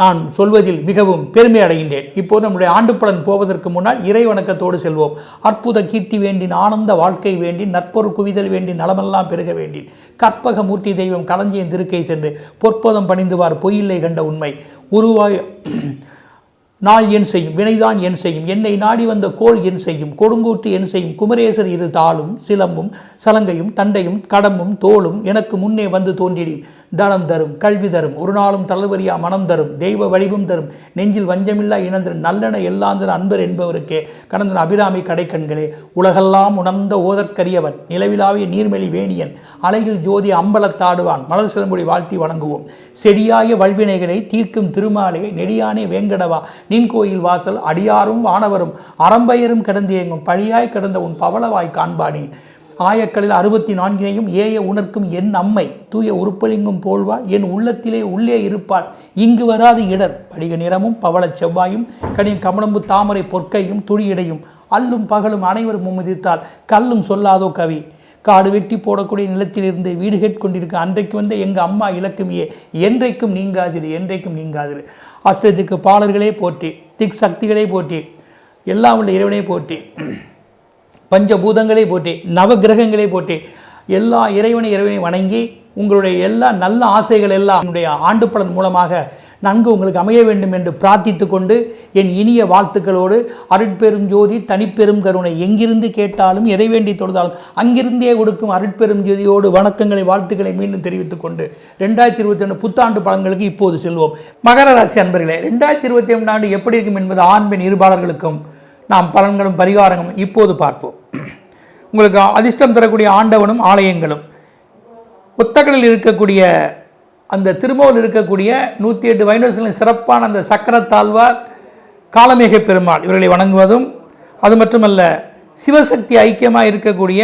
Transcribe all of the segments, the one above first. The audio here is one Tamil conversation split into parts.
நான் சொல்வதில் மிகவும் பெருமை அடைகின்றேன். இப்போது நம்முடைய ஆண்டு பலன் போவதற்கு முன்னால் இறை வணக்கத்தோடு செல்வோம். அற்புத கீர்த்தி வேண்டின் ஆனந்த வாழ்க்கை வேண்டி நற்பொருள் குவிதல் வேண்டி நலமெல்லாம் பெருக வேண்டி கற்பக மூர்த்தி தெய்வம் களஞ்சியின் திருக்கை சென்று பொற்பதம் பணிந்துவார் பொய்யில்லை கண்ட உண்மை. உருவாய் நாள் என் செய்யும் வினைதான் என் செய்யும் என்னை நாடி வந்த கோல் என் செய்யும் கொடுங்கூற்று என் செய்யும் குமரேசர் இரு தாளும் சிலம்பும் சலங்கையும் தண்டையும் கடம்பும் தோளும் எனக்கு முன்னே வந்து தோன்றிடும் தனம் தரும் கல்வி தரும் ஒரு நாளும் தளர்வரியா மனம் தரும் தெய்வ வடிவும் தரும் நெஞ்சில் வஞ்சமில்லா இணந்தன் நல்லென எல்லாந்தர் அன்பர் என்பவருக்கே. கடந்தன் அபிராமி கடைக்கண்களே உலகெல்லாம் உணர்ந்த ஓதற்கரியவன் நிலவிலாவிய நீர்மெளி வேணியன் அலையில் ஜோதி அம்பலத்தாடுவான் மலர் சிலம்புடி வாழ்த்தி வணங்குவோம். செடியாய வல்வினைகளை தீர்க்கும் திருமாலே நெடியானே வேங்கடவா நின் கோயில் வாசல் அடியாரும் வானவரும் அறம்பெயரும் கிடந்தேங்கும். பழியாய் கிடந்த உன் பவளவாய் காண்பானே. ஆயக்களில் அறுபத்தி நான்கினையும் ஏய உணர்க்கும் என் அம்மை. தூய உருப்பலிங்கும் போல்வா என் உள்ளத்திலே உள்ளே இருப்பாள். இங்கு வராது இடர். படிக நிறமும் பவள செவ்வாயும் கடின் கமலம்பு தாமரை பொற்கையும் துளியிடையும் அல்லும் பகலும் அனைவரும் மும்மிதித்தால் கல்லும் சொல்லாதோ கவி. காடு வெட்டி போடக்கூடிய நிலத்திலிருந்து வீடு கேட்கொண்டிருக்க அன்றைக்கு வந்த எங்கள் அம்மா இலக்குமியே என்றைக்கும் நீங்காதிரு என்றைக்கும் நீங்காதிரு. அஷ்டத்துக்கு பாலர்களே போற்றி திக் சக்திகளே போற்றி எல்லாம் உள்ள இறைவனே போற்றி பஞ்சபூதங்களே போற்றி நவகிரகங்களே போற்றி எல்லா இறைவனை இறைவனை வணங்கி உங்களுடைய எல்லா நல்ல ஆசைகள் எல்லாம் என்னுடைய ஆண்டு பலன் மூலமாக நன்கு உங்களுக்கு அமைய வேண்டும் என்று பிரார்த்தித்து கொண்டு என் இனிய வாழ்த்துக்களோடு அருட்பெரும் ஜோதி தனிப்பெரும் கருணை எங்கிருந்து கேட்டாலும் எதை வேண்டி தொழுதாலும் அங்கிருந்தே கொடுக்கும் அருட்பெரும் ஜோதியோடு வணக்கங்களை வாழ்த்துக்களை மீண்டும் தெரிவித்துக் கொண்டு ரெண்டாயிரத்தி இருபத்தி ரெண்டு புத்தாண்டு பலன்களுக்கு இப்போது செல்வோம். மகர ராசி அன்பர்களே ரெண்டாயிரத்தி இருபத்தி ரெண்டு ஆண்டு எப்படி இருக்கும் என்பது ஆண் பெண் இருபாளர்களுக்கும் நாம் பலன்களும் பரிகாரங்களும் இப்போது பார்ப்போம். உங்களுக்கு அதிர்ஷ்டம் தரக்கூடிய ஆண்டவனும் ஆலயங்களும். புத்தகங்களில் இருக்கக்கூடிய அந்த திருமோல் இருக்கக்கூடிய நூற்றி எட்டு வைணவர்களின் சிறப்பான அந்த சக்கரத்தாழ்வார் காலமேக பெருமாள் இவர்களை வணங்குவதும் அது மட்டுமல்ல சிவசக்தி ஐக்கியமாக இருக்கக்கூடிய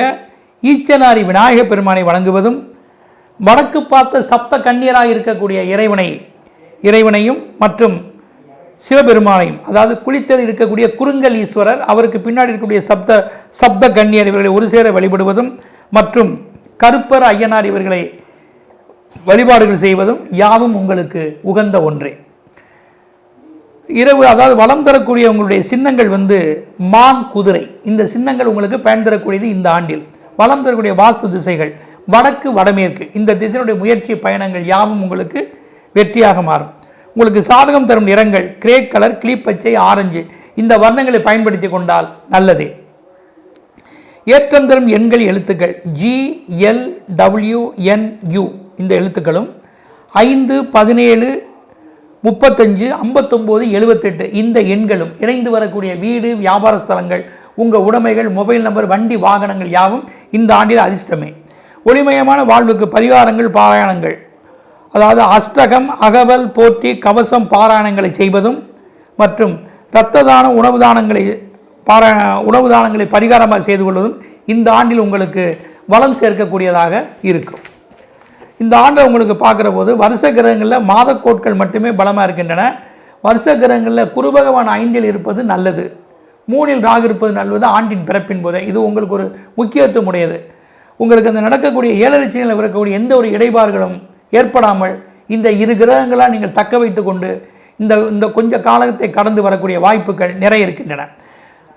ஈச்சனாரி விநாயக பெருமானை வணங்குவதும் வடக்கு பார்த்த சப்த கண்ணீராக இருக்கக்கூடிய இறைவனை இறைவனையும் மற்றும் சிவபெருமானையும் அதாவது குளித்தல் இருக்கக்கூடிய குறுங்கல் ஈஸ்வரர் அவருக்கு பின்னாடி இருக்கக்கூடிய சப்த சப்த கண்ணியர் இவர்களை ஒரு சேர வழிபடுவதும் மற்றும் கருப்பர் ஐயனார் இவர்களை வழிபாடுகள் செய்வதும் யாவும் உங்களுக்கு உகந்த ஒன்றே. இரவு அதாவது வளம் தரக்கூடிய உங்களுடைய சின்னங்கள் வந்து மான் குதிரை. இந்த சின்னங்கள் உங்களுக்கு பயன் தரக்கூடியது இந்த ஆண்டில். வளம் தரக்கூடிய வாஸ்து திசைகள் வடக்கு வடமேற்கு. இந்த திசையினுடைய முயற்சி பயணங்கள் யாவும் உங்களுக்கு வெற்றியாக மாறும். உங்களுக்கு சாதகம் தரும் நிறங்கள் கிரே கலர் கிளிப்பச்சை ஆரஞ்சு இந்த வர்ணங்களை பயன்படுத்தி கொண்டால் நல்லதே. ஏற்றம் தரும் எண்கள் எழுத்துக்கள் G L W N U இந்த எழுத்துக்களும் ஐந்து பதினேழு முப்பத்தஞ்சு ஐம்பத்தொம்போது எழுபத்தெட்டு இந்த எண்களும் இணைந்து வரக்கூடிய வீடு வியாபார ஸ்தலங்கள் உங்கள் உடைமைகள் மொபைல் நம்பர் வண்டி வாகனங்கள் யாவும் இந்த ஆண்டில் அதிர்ஷ்டமே. ஒளிமயமான வாழ்வுக்கு பரிகாரங்கள் பாராயணங்கள். அதாவது அஷ்டகம் அகவல் போற்றி கவசம் பாராயணங்களை செய்வதும் மற்றும் இரத்த தான உணவு தானங்களை பாராயண உணவு தானங்களை பரிகாரமாக செய்து கொள்வதும் இந்த ஆண்டில் உங்களுக்கு வளம் சேர்க்கக்கூடியதாக இருக்கும். இந்த ஆண்டை உங்களுக்கு பார்க்குற போது வருஷ கிரகங்களில் மாதக்கோட்கள் மட்டுமே பலமாக இருக்கின்றன. வருஷ கிரகங்களில் குரு பகவான் ஐந்தில் இருப்பது நல்லது. மூணில் ராகு இருப்பது நல்லது ஆண்டின் பிறப்பின் போதே. இது உங்களுக்கு ஒரு முக்கியத்துவம் உடையது. உங்களுக்கு அந்த நடக்கக்கூடிய ஏழரிச்சியில் இருக்கக்கூடிய எந்த ஒரு இடைபாடுகளும் ஏற்படாமல் இந்த இரு கிரகங்களாக நீங்கள் தக்க வைத்து கொண்டு இந்த இந்த கொஞ்ச காலத்தை கடந்து வரக்கூடிய வாய்ப்புகள் நிறைய இருக்கின்றன.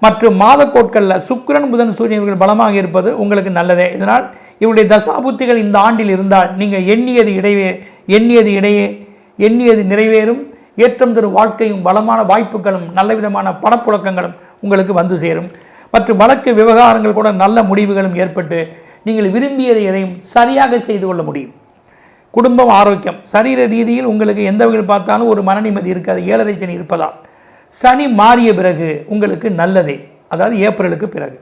மற்றும் மாதக்கோட்களில் சுக்கிரன் புதன் சூரியன் இவர்கள் பலமாக இருப்பது உங்களுக்கு நல்லதே. இதனால் இவருடைய தசாபுத்திகள் இந்த ஆண்டில் இருந்தால் நீங்கள் எண்ணியது இடையே எண்ணியது இடையே எண்ணியது நிறைவேறும். ஏற்றம் தரும் வாழ்க்கையும் பலமான வாய்ப்புகளும் நல்ல விதமான பணப்புழக்கங்களும் உங்களுக்கு வந்து சேரும். மற்றும் வழக்கு விவகாரங்கள் கூட நல்ல முடிவுகளும் ஏற்பட்டு நீங்கள் விரும்பியதை எதையும் சரியாக செய்து கொள்ள முடியும். குடும்பம் ஆரோக்கியம். சரீர ரீதியில் உங்களுக்கு எந்த வகையில் பார்த்தாலும் ஒரு மன நிம்மதி இருக்காது ஏழரை சனி இருப்பதால் சனி மாறிய பிறகு உங்களுக்கு நல்லதே. அதாவது ஏப்ரலுக்கு பிறகு.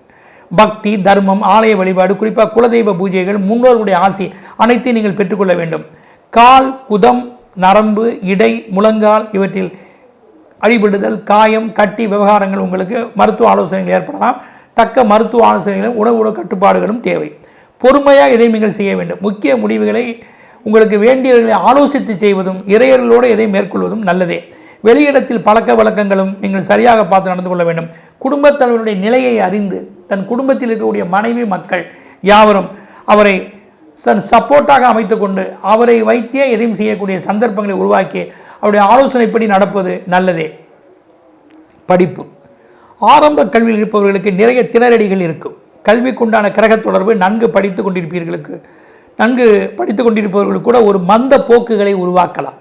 பக்தி தர்மம் ஆலய வழிபாடு குறிப்பாக குலதெய்வ பூஜைகள் முன்னோர்களுடைய ஆசை அனைத்தையும் நீங்கள் பெற்றுக்கொள்ள வேண்டும். கால் குதம் நரம்பு இடை முழங்கால் இவற்றில் அடிபடுதல் காயம் கட்டி விவகாரங்கள் உங்களுக்கு மருத்துவ ஆலோசனைகள் ஏற்படலாம். தக்க மருத்துவ ஆலோசனைகளும் உணவு உணவு கட்டுப்பாடுகளும் தேவை. பொறுமையாக இதை நீங்கள் செய்ய வேண்டும்? முக்கிய முடிவுகளை உங்களுக்கு வேண்டியவர்களை ஆலோசித்து செய்வதும் இறையர்களோடு எதை மேற்கொள்வதும் நல்லதே. வெளியிடத்தில் பழக்க வழக்கங்களும் நீங்கள் சரியாக பார்த்து நடந்து கொள்ள வேண்டும். குடும்பத் தலைவருடைய நிலையை அறிந்து தன் குடும்பத்தில் இருக்கக்கூடிய மனைவி மக்கள் யாவரும் அவரை தன் சப்போர்ட்டாக அமைத்துக்கொண்டு அவரை வைத்தே எதையும் செய்யக்கூடிய சந்தர்ப்பங்களை உருவாக்கி அவருடைய ஆலோசனைப்படி நடப்பது நல்லதே. படிப்பு. ஆரம்ப கல்வியில் இருப்பவர்களுக்கு நிறைய திணறடிகள் இருக்கும். கல்விக்குண்டான கிரக தொடர்பு நன்கு படித்து கொண்டிருப்பீர்களுக்கு நன்கு படித்து கொண்டிருப்பவர்களுக்கு கூட ஒரு மந்த போக்குகளை உருவாக்கலாம்.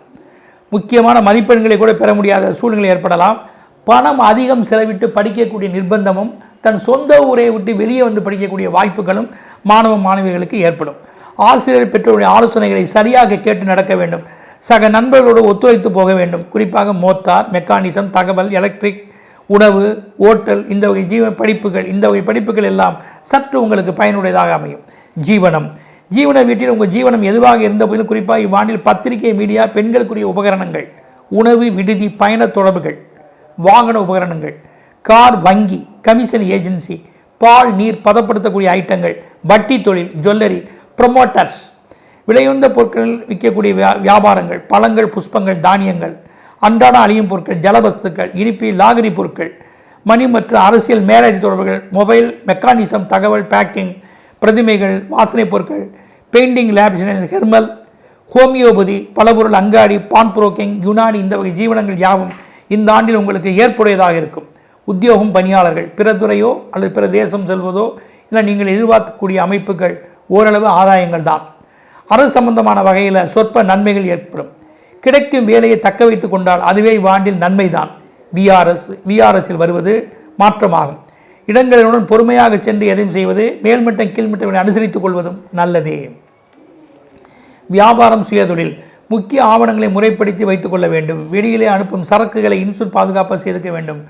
முக்கியமான மதிப்பெண்களை கூட பெற முடியாத சூழ்நிலை ஏற்படலாம். பணம் அதிகம் செலவிட்டு படிக்கக்கூடிய நிர்பந்தமும் தன் சொந்த ஊரை விட்டு வெளியே வந்து படிக்கக்கூடிய வாய்ப்புகளும் மாணவ மாணவிகளுக்கு ஏற்படும். ஆசிரியர் பெற்றோருடைய ஆலோசனைகளை சரியாக கேட்டு நடக்க வேண்டும். சக நண்பர்களோடு ஒத்துழைத்து போக வேண்டும். குறிப்பாக மோட்டார் மெக்கானிசம் தகவல் எலக்ட்ரிக் உணவு ஓட்டல் இந்த வகை ஜீவ படிப்புகள் இந்த வகை படிப்புகள் எல்லாம் சற்று உங்களுக்கு பயனுடையதாக அமையும். ஜீவனம். ஜீவன வீட்டில் உங்கள் ஜீவனம் எதுவாக இருந்த போதிலும் குறிப்பாக இவ்வாண்டில் பத்திரிகை மீடியா பெண்களுக்குரிய உபகரணங்கள் உணவு விடுதி பயண தொடர்புகள் வாகன உபகரணங்கள் கார் வங்கி கமிஷன் ஏஜென்சி பால் நீர் பதப்படுத்தக்கூடிய ஐட்டங்கள் வட்டி தொழில் ஜுவல்லரி ப்ரொமோட்டர்ஸ் விலையுந்த பொருட்கள் விற்கக்கூடிய வியா வியாபாரங்கள் பழங்கள் புஷ்பங்கள் தானியங்கள் அன்றாட அழியும் பொருட்கள் ஜலவஸ்துக்கள் இனிப்பு லாகரி பொருட்கள் மணி மற்றும் அரசியல் மேரேஜ் தொடர்புகள் மொபைல் மெக்கானிசம் தகவல் பேக்கிங் பிரதிமைகள் வாசனை பொருட்கள் பெயிண்டிங் லேபிஷன் ஹெர்மல் ஹோமியோபதி பலபொருள் அங்காடி பான் புரோக்கிங் யுனானி இந்த வகை ஜீவனங்கள் யாவும் இந்த ஆண்டில் உங்களுக்கு ஏற்புடையதாக இருக்கும். உத்தியோகம் பணியாளர்கள் பிற துறையோ அல்லது பிற தேசம் செல்வதோ இல்லை நீங்கள் எதிர்பார்க்கக்கூடிய அமைப்புகள் ஓரளவு ஆதாயங்கள் தான். அரசு சம்பந்தமான வகையில் சொற்ப நன்மைகள் ஏற்படும். கிடைக்கும் வேலையை தக்க வைத்து கொண்டால் அதுவே இவ்வாண்டில் நன்மைதான். விஆர்எஸ் விஆர்எஸில் வருவது மாற்றமாகும். இடங்களுடன் பொறுமையாக சென்று எதையும் செய்வது மேல்மட்டம் கீழ்மட்டங்களை அனுசரித்துக் கொள்வதும் நல்லதே. வியாபாரம் சுயதொழில் முக்கிய ஆவணங்களை முறைப்படுத்தி வைத்துக்கொள்ள வேண்டும். வெளியிலே அனுப்பும் சரக்குகளை இன்சூர் பாதுகாப்பாக செய்துக்க வேண்டும்.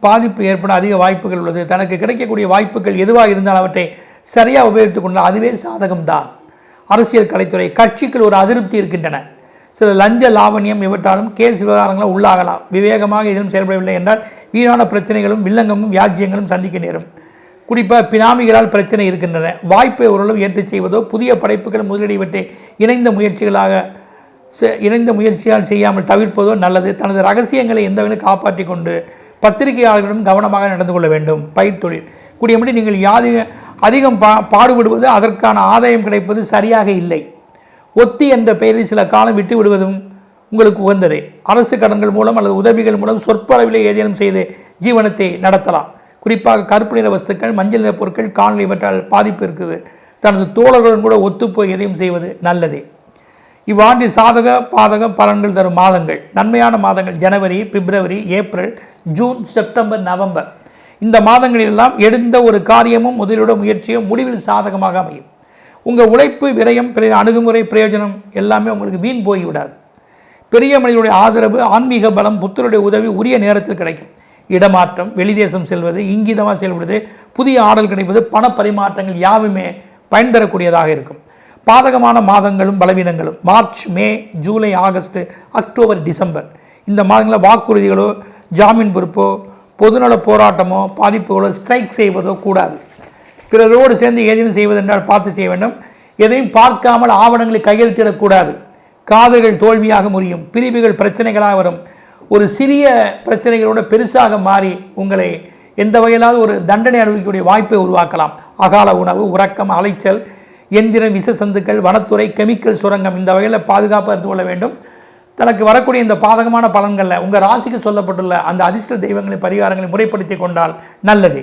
பாதிப்பு ஏற்பட அதிக வாய்ப்புகள் உள்ளது. தனக்கு கிடைக்கக்கூடிய வாய்ப்புகள் எதுவாக இருந்தாலும் அவற்றை சரியாக உபயோகித்துக் கொண்டால் அதுவே சாதகம்தான். அரசியல் கலைத்துறை கட்சிகள் ஒரு அதிருப்தி இருக்கின்றன. சில லஞ்ச லாவணியம் இவற்றாலும் கேஸ் விவகாரங்களும் உள்ளாகலாம். விவேகமாக எதிலும் செயல்படவில்லை என்றால் வீணான பிரச்சனைகளும் வில்லங்கமும் வியாஜ்யங்களும் சந்திக்க நேரும். குறிப்பாக பினாமிகளால் பிரச்சனை இருக்கின்றன. வாய்ப்பை ஓரளவு ஏற்றுச் செய்வதோ புதிய படைப்புகள் முதலீடுவற்றை இணைந்த முயற்சிகளாக செ- இணைந்த முயற்சியால் செய்யாமல் தவிர்ப்பதோ நல்லது. தனது ரகசியங்களை எந்தவனும் காப்பாற்றி கொண்டு பத்திரிகையாளர்களிடம் கவனமாக நடந்து கொள்ள வேண்டும். பயிர்த்தொழில். கூடியபடி நீங்கள் யாதி அதிகம் பா பாடுபடுவது அதற்கான ஆதாயம் கிடைப்பது சரியாக இல்லை. ஒத்தி என்ற பெயரில் சில காலம் விட்டு விடுவதும் உங்களுக்கு உகந்ததே. அரசு கடன்கள் மூலம் அல்லது உதவிகள் மூலம் சொற்பளவிலே ஏதேனும் செய்து ஜீவனத்தை நடத்தலாம். குறிப்பாக கருப்பு நிற வஸ்துக்கள் மஞ்சள் நிற பொருட்கள் காலநிலை இவற்றால் பாதிப்பு இருக்குது. தனது தோழர்களுடன் கூட ஒத்துப்போய் எதையும் செய்வது நல்லதே. இவ்வாண்டு சாதக பாதக பலன்கள் தரும் மாதங்கள். நன்மையான மாதங்கள் ஜனவரி பிப்ரவரி ஏப்ரல் ஜூன் செப்டம்பர் நவம்பர். இந்த மாதங்களிலெல்லாம் எடுந்த ஒரு காரியமும் முதலீட முயற்சியும் முடிவில் சாதகமாக அமையும். உங்கள் உழைப்பு விரயம் பிற அணுகுமுறை பிரயோஜனம் எல்லாமே உங்களுக்கு வீண் போய்விடாது. பெரிய மனிதனுடைய ஆதரவு ஆன்மீக பலம் புத்தருடைய உதவி உரிய நேரத்தில் கிடைக்கும். இடமாற்றம் வெளிதேசம் செல்வது இங்கிதமாக செயல்படுவது புதிய ஆடல் கிடைப்பது பண பரிமாற்றங்கள் யாவுமே பயன் தரக்கூடியதாக இருக்கும். பாதகமான மாதங்களும் பலவீனங்களும். மார்ச் மே ஜூலை ஆகஸ்ட் அக்டோபர் டிசம்பர். இந்த மாதங்களில் வாக்குறுதிகளோ ஜாமீன் பொறுப்போ பொதுநல போராட்டமோ பாதிப்புகளோ ஸ்ட்ரைக் செய்வதோ கூடாது. பிறரோடு சேர்ந்து ஏதேனும் செய்வதென்றால் பார்த்து செய்ய வேண்டும். எதையும் பார்க்காமல் ஆவணங்களை கையெழுத்திடக்கூடாது காதல்கள் தோல்வியாக முடியும் பிரிவுகள் பிரச்சனைகளாக வரும். ஒரு சிறிய பிரச்சனைகளோட பெருசாக மாறி உங்களை எந்த வகையிலாவது ஒரு தண்டனை அனுபவிக்கக்கூடிய வாய்ப்பை உருவாக்கலாம். அகால உணவு உறக்கம் அலைச்சல் எந்திரம் விச சந்துக்கள் வனத்துறை கெமிக்கல் சுரங்கம் இந்த வகையில் பாதுகாப்பாக இருந்து கொள்ள வேண்டும். தனக்கு வரக்கூடிய இந்த பாதகமான பலன்களில் உங்கள் ராசிக்கு சொல்லப்பட்டுள்ள அந்த அதிர்ஷ்ட தெய்வங்களின் பரிகாரங்களை முறைப்படுத்தி கொண்டால் நல்லது.